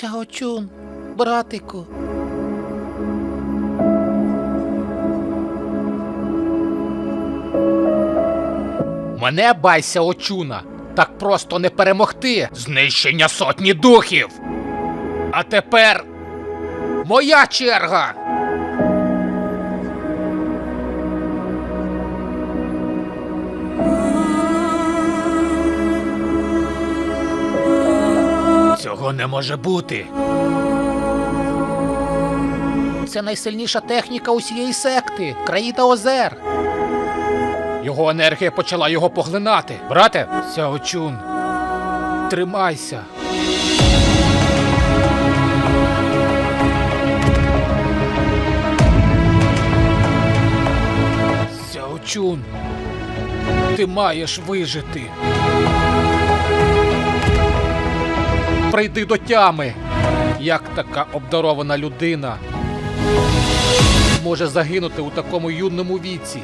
Сяочун, братику. Мене байся очуна. Так просто не перемогти. Знищення сотні духів. А тепер моя черга. Не може бути. Це найсильніша техніка усієї секти, країна озер. Його енергія почала його поглинати. Брате, Сяочун, тримайся. Сяочун, ти маєш вижити. Прийди до тями. Як така обдарована людина може загинути у такому юному віці?